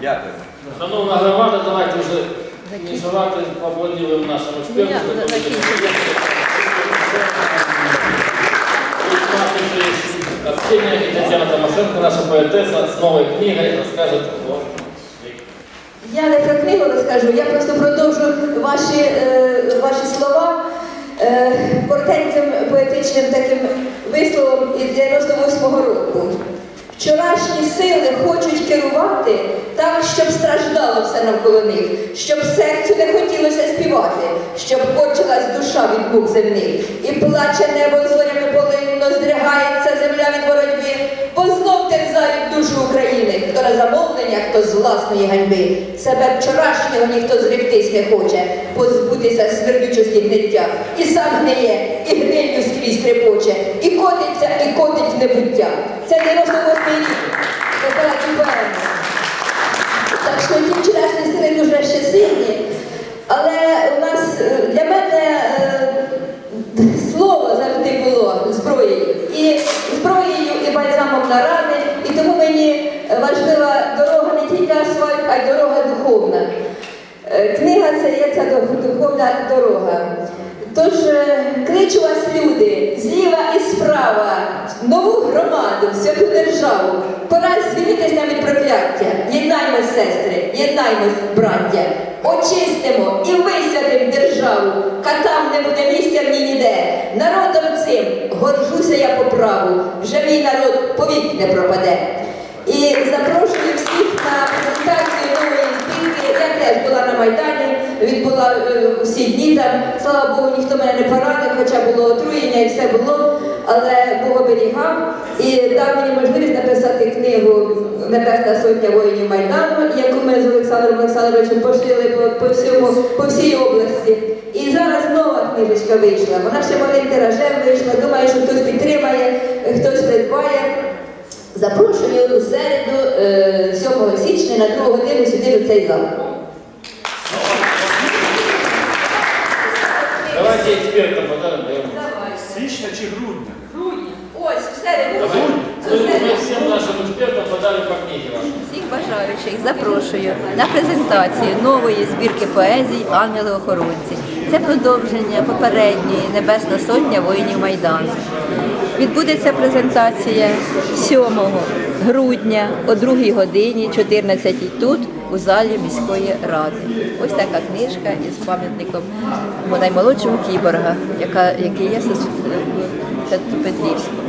Дякую. Шановна громада, давайте вже у нас еще есть общение, и Татьяна Томашенко, наша поэтесса, с новой книгой расскажет о Я не про книгу розкажу, я просто продовжу ваші, е, ваші слова е, коротеньким поетичним таким висловом із 98-го року. Сили хочуть керувати так, щоб страждало все навколо них, щоб серцю не хотілося співати, щоб корчилась душа від мук земних, і плаче небо зорями полинно, здригається земля від боротьби, бо знов терзають душу України, хто на замовлення, хто з власної ганьби. Себе вчорашнього ніхто зректись не хоче, позбутися смердючості гниття. І сам гниє, і гнилью скрізь трепоче, і котиться, і котить в небуття. Це 98 рік. Так що ті вчорашні дуже ще сильні. Але е, для мене е, слово завжди було зброєю. І зброєю, і бальзамом на. І тому мені важлива дорога не тільки асфальт, а й дорога духовна. Е, Книга це є ця духовна дорога. Тож кличу вас, люди, зліва і справа, нову громаду, святу державу. Прокляття. Єднаймось, сестри, єднаймось, браття. Очистимо і висвятимо державу. Катам не буде місця в ніде. Народом цим горжуся я по праву. Вже мій народ повік не пропаде. І запрошую всіх на презентацію нової збірки. Я теж була на Майдані, відбула е, всі дні там. Слава Богу, ніхто мене не поранив, хоча було отруєння і все було, але Бог оберігав і дав мені можливість книгу Небесна сотня воїнів Майдану, яку ми з Олександром Олександровичем пошили по, по всьому по всій області. І зараз нова книжечка вийшла. Вона ще малим тиражем вийшла. Думаю, що хтось підтримає, хтось придбає. Запрошую у середу е, 7 січня на 2 годину сюди в цей зал. Давайте экспертам подарок даем. Січня чи грудня? Ось, в середу. Мы, мы всем нашим экспертам подарим по книге вашей. Всіх бажаючих запрошую на презентацію нової збірки поезій Ангели-охоронці. Це продовження попередньої Небесна Сотня воїнів Майдану. Відбудеться презентація 7 грудня о 2 годині 14 тут, у залі міської ради. Ось така книжка із пам'ятником наймолодшого кіборга, яка, який є в Петрівському.